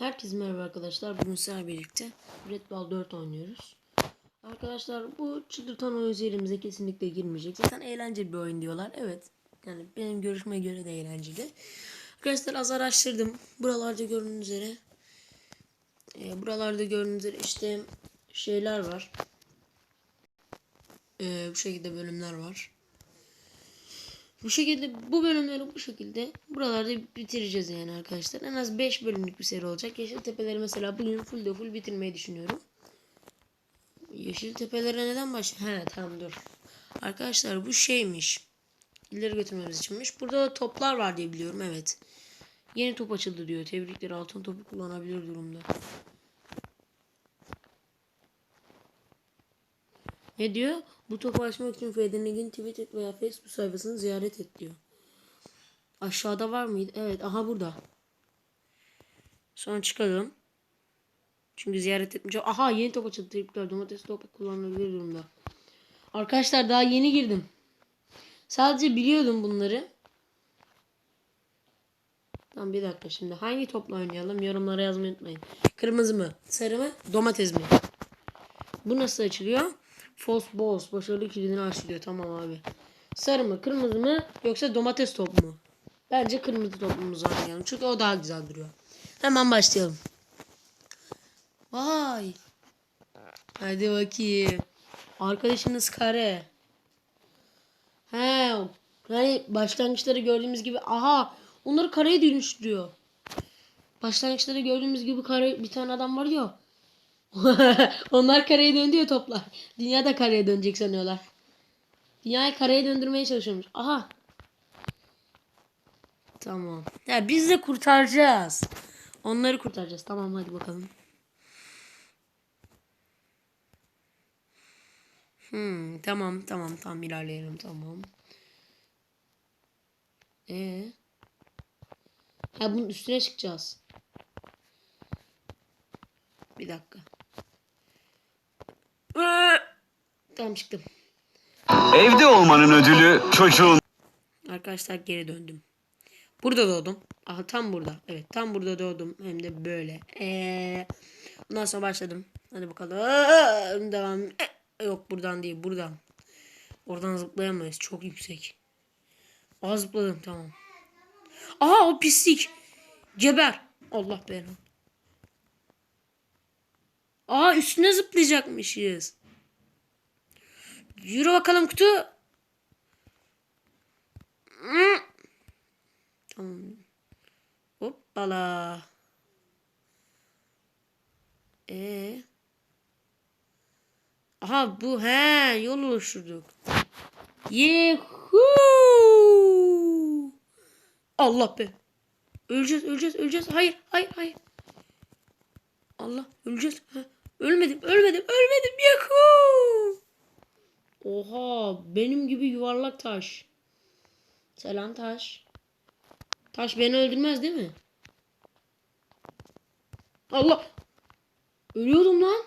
Herkese merhaba arkadaşlar. Bugün sizlerle birlikte Red Ball 4 oynuyoruz. Arkadaşlar bu çıldırtan oyun serimize kesinlikle girmeyecek. Zaten eğlenceli bir oyun diyorlar. Evet. Yani benim görüşme göre de eğlenceli. Arkadaşlar az araştırdım. Buralarda gördüğünüz üzere e, buralarda gördüğünüz üzere işte şeyler var. E, bu şekilde bölümler var. Bu şekilde bu bölümleri bu şekilde buralarda bitireceğiz yani arkadaşlar. En az 5 bölümlük bir seri olacak. Yeşil Tepeleri mesela bugün full de full bitirmeyi düşünüyorum. Yeşil Tepelere neden baş... He tamam dur. Arkadaşlar bu şeymiş. İleri götürmemiz içinmiş. Burada da toplar var diye biliyorum evet. Yeni top açıldı diyor. Tebrikler altın topu kullanabilir durumda. Ne diyor? Bu topu açmak için Federnig'in Twitter veya Facebook sayfasını ziyaret et diyor. Aşağıda var mıydı? Evet aha burada. Sonra çıkalım. Çünkü ziyaret etmeyeceğim. Aha yeni top açıldı. Tebrikler domates topu kullanılabilir durumda. Arkadaşlar daha yeni girdim. Sadece biliyordum bunları. Tamam bir dakika şimdi. Hangi topla oynayalım? Yorumlara yazmayı unutmayın. Kırmızı mı? Sarı mı? Domates mi? Bu nasıl açılıyor? False balls. Başarılı kilidini açılıyor. Tamam abi. Sarı mı? Kırmızı mı? Yoksa domates top mu? Bence kırmızı topumuzu oynayalım. Çünkü o daha güzel duruyor. Hemen başlayalım. Vay. Hadi bakayım. Arkadaşınız kare. He. Hani başlangıçları gördüğümüz gibi. Aha. Onları kareye dönüştürüyor. Başlangıçları gördüğümüz gibi kare bir tane adam var ya. Onlar kareye döndü ya toplar. Dünya da kareye dönecek sanıyorlar. Dünyayı kareye döndürmeye çalışıyormuş. Aha. Tamam. Ya biz de kurtaracağız. Onları kurtaracağız. Tamam hadi bakalım. Hmm, tamam tamam tamam ilerleyelim tamam. Ee. Ha bunun üstüne çıkacağız. Bir dakika. Ee, Tamam çıktım. Evde olmanın ödülü çocuğun Arkadaşlar geri döndüm. Burada doğdum. Aha tam burada. Evet tam burada doğdum. Hem de böyle. Ee, ondan sonra başladım. Hadi bakalım. Devam. Ee, Yok buradan değil buradan. Oradan zıplayamayız. Çok yüksek. Aa zıpladım tamam. Aha o pislik. Geber. Allah belanı. Aa üstüne zıplayacakmışız. Yürü bakalım kutu. Tamam. Hoppala. Ee. Aha bu he yol oluşturduk. Yehu. Allah be. Öleceğiz öleceğiz öleceğiz. Hayır hayır hayır. Allah öleceğiz. Ölmedim ölmedim ölmedim. Yehu. Oha benim gibi yuvarlak taş. Selam taş. Taş beni öldürmez değil mi? Allah. Ölüyordum lan.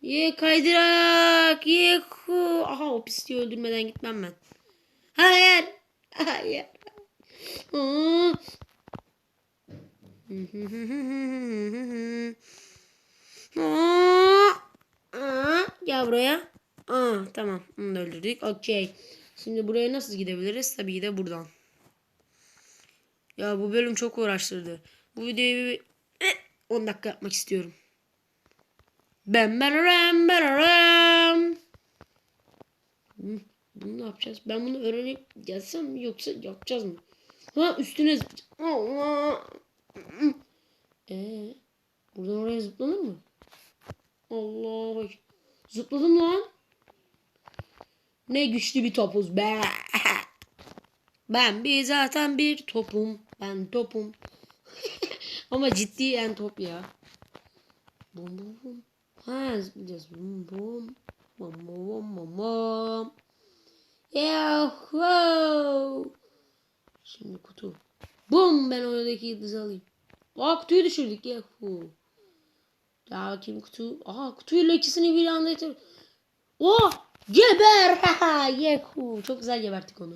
Ye kaydırak. Ye ku. Aha o pisliği öldürmeden gitmem ben. Hayır. Hayır. Aa. Aa. Gel buraya. Aa, tamam. Onu da öldürdük. Okey. Şimdi buraya nasıl gidebiliriz? Tabii de buradan. Ya bu bölüm çok uğraştırdı. Bu videoyu bir eh, 10 dakika yapmak istiyorum. Ben beraram beraram. Bunu ne yapacağız? Ben bunu öğrenip gelsem yoksa yapacağız mı? Ha üstüne zıplayacağım. Allah. Ee, buradan oraya zıplanır mı? Allah. Zıpladım lan. Ne güçlü bir topuz be. Ben bir zaten bir topum. Ben topum. Ama ciddiyen top ya. Bum bum bum. Ha zıplayacağız. Bum bum. Bum bum bum bum bum. Yahoo. Şimdi kutu. Bum ben oradaki yıldızı alayım. Aa kutuyu düşürdük yahoo. Daha bakayım kutu. Aha kutuyla ikisini bir anda yeter. Oh! Geber! Yehu! Çok güzel geberttik onu.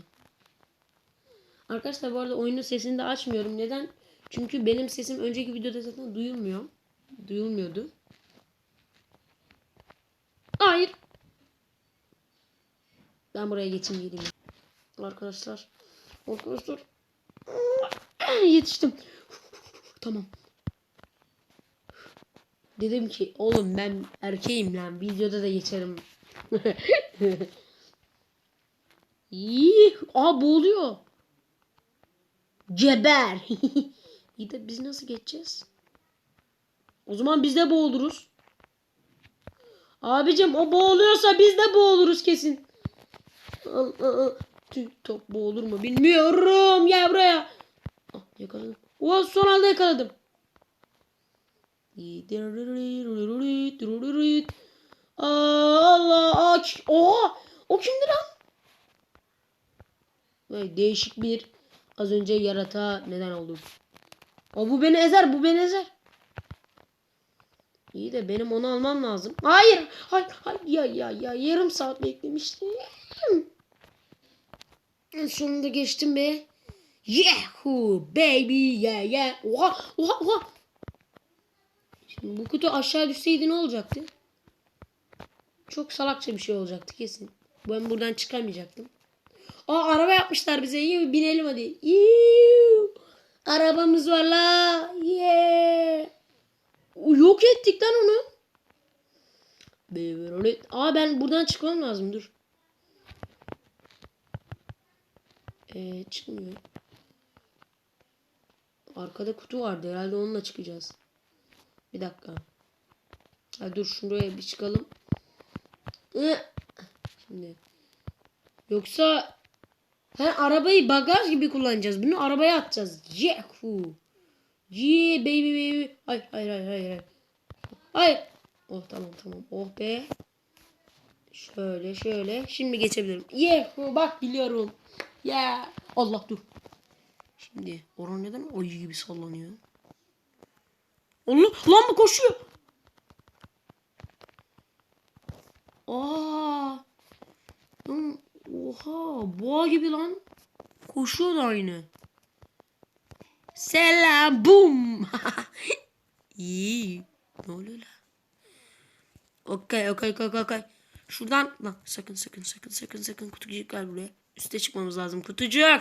Arkadaşlar bu arada oyunun sesini de açmıyorum. Neden? Çünkü benim sesim önceki videoda zaten duyulmuyor. Duyulmuyordu. Hayır. Ben buraya geçeyim geleyim. Arkadaşlar. Arkadaşlar. Yetiştim. Tamam. Dedim ki oğlum ben erkeğim lan videoda da geçerim. İyi. Aa boğuluyor. Geber. İyi de biz nasıl geçeceğiz? O zaman biz de boğuluruz. Abicim o boğuluyorsa biz de boğuluruz kesin. Top boğulur mu bilmiyorum. Gel buraya. Ah, yakaladım. O son anda yakaladım. Allah aç. Oha! O kimdi lan? Vay, değişik bir az önce yarata neden oldum. O bu beni ezer, bu beni ezer. İyi de benim onu almam lazım. Hayır, hayır, hayır ya ya ya yarım saat beklemiştim. En sonunda geçtim be. Yahoo baby yeah yeah. Oha oha oha. Şimdi bu kutu aşağı düşseydi ne olacaktı? Çok salakça bir şey olacaktı kesin. Ben buradan çıkamayacaktım. Aa araba yapmışlar bize. İyi binelim hadi. Yuuu. Arabamız var la. Yeah. Yok ettik lan onu. Aa ben buradan çıkmam lazım dur. Ee, çıkmıyor. Arkada kutu vardı herhalde onunla çıkacağız. Bir dakika. Ha, dur şuraya bir çıkalım. Şimdi. Yoksa ha, arabayı bagaj gibi kullanacağız. Bunu arabaya atacağız. Yahoo. Yeah baby baby. Hayır hayır hayır. Hayır. hayır. Oh tamam tamam. Oh be. Şöyle şöyle. Şimdi geçebilirim. Yahoo bak biliyorum. Ya yeah. Allah dur. Şimdi oran neden ayı gibi sallanıyor? Allah lan bu koşuyor. Aa. Lan, Oha boğa gibi lan. Koşuyor da aynı. Selam bum. İyi. Ne oluyor lan? Okey okey okey okey. Şuradan lan sakın sakın sakın sakın sakın kutucuk gel buraya. Üste çıkmamız lazım kutucuk.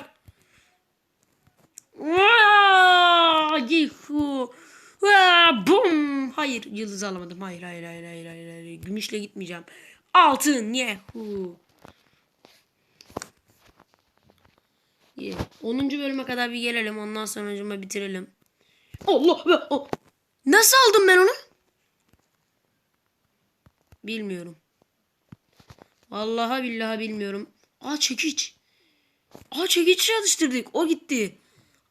Vaa, Yuhu. Vaa, Bum. Hayır yıldız alamadım. Hayır hayır hayır hayır hayır. hayır. Gümüşle gitmeyeceğim. Altın. Yehu. Yeah. 10. bölüme kadar bir gelelim. Ondan sonra bitirelim. Allah be. oh. Nasıl aldım ben onu? Bilmiyorum. Vallahi billahi bilmiyorum. Aa çekiç. Aa çekiç çalıştırdık. O gitti.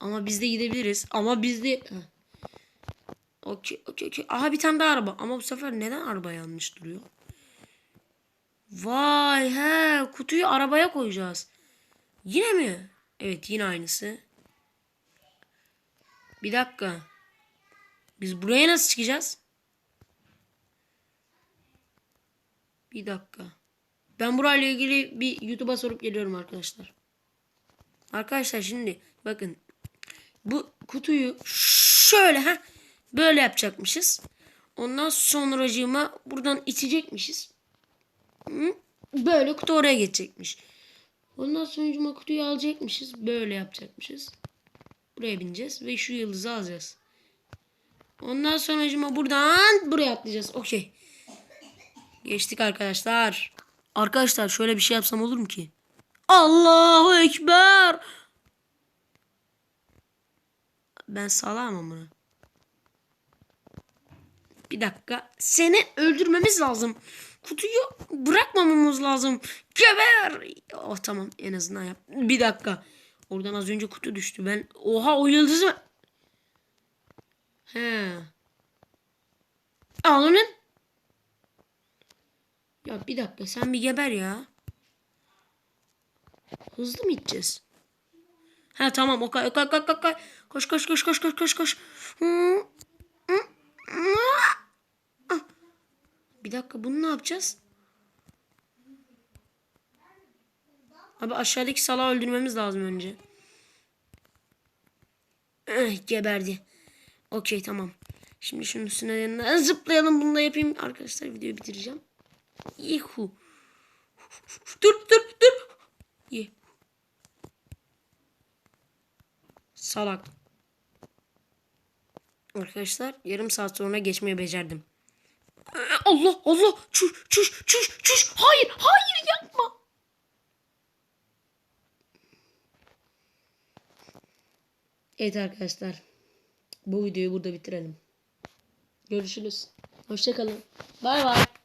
Ama biz de gidebiliriz. Ama biz de... Heh. Okey okey okey. Aha bir tane daha araba. Ama bu sefer neden araba yanlış duruyor? Vay he. Kutuyu arabaya koyacağız. Yine mi? Evet yine aynısı. Bir dakika. Biz buraya nasıl çıkacağız? Bir dakika. Ben burayla ilgili bir YouTube'a sorup geliyorum arkadaşlar. Arkadaşlar şimdi bakın. Bu kutuyu şöyle ha böyle yapacakmışız. Ondan sonracığıma buradan içecekmişiz. Hı? Böyle kutu oraya geçecekmiş. Ondan sonucuma kutuyu alacakmışız. Böyle yapacakmışız. Buraya bineceğiz ve şu yıldızı alacağız. Ondan sonucuma buradan buraya atlayacağız. Okey. Geçtik arkadaşlar. Arkadaşlar şöyle bir şey yapsam olur mu ki? Allahu Ekber. Ben salamam bunu. Bir dakika. Seni öldürmemiz lazım. Kutuyu bırakmamamız lazım. Geber. Oh tamam en azından yap. Bir dakika. Oradan az önce kutu düştü. Ben oha o yıldızı? He. Alının. Ya bir dakika sen bir geber ya. Hızlı mı gideceğiz? Ha tamam okay okay okay okay. Koş koş koş koş koş koş koş. Hı, hı. Bir dakika bunu ne yapacağız? Abi aşağıdaki salağı öldürmemiz lazım önce. Geberdi. Okey tamam. Şimdi şunun üstüne yanına zıplayalım. Bunu da yapayım. Arkadaşlar videoyu bitireceğim. Yuhu. Dur dur dur. Ye. Salak. Arkadaşlar yarım saat sonra geçmeyi becerdim. Allah Allah. Çüş çüş çüş çüş. Hayır hayır yapma. Evet arkadaşlar. Bu videoyu burada bitirelim. Görüşürüz. Hoşçakalın. Bay bay.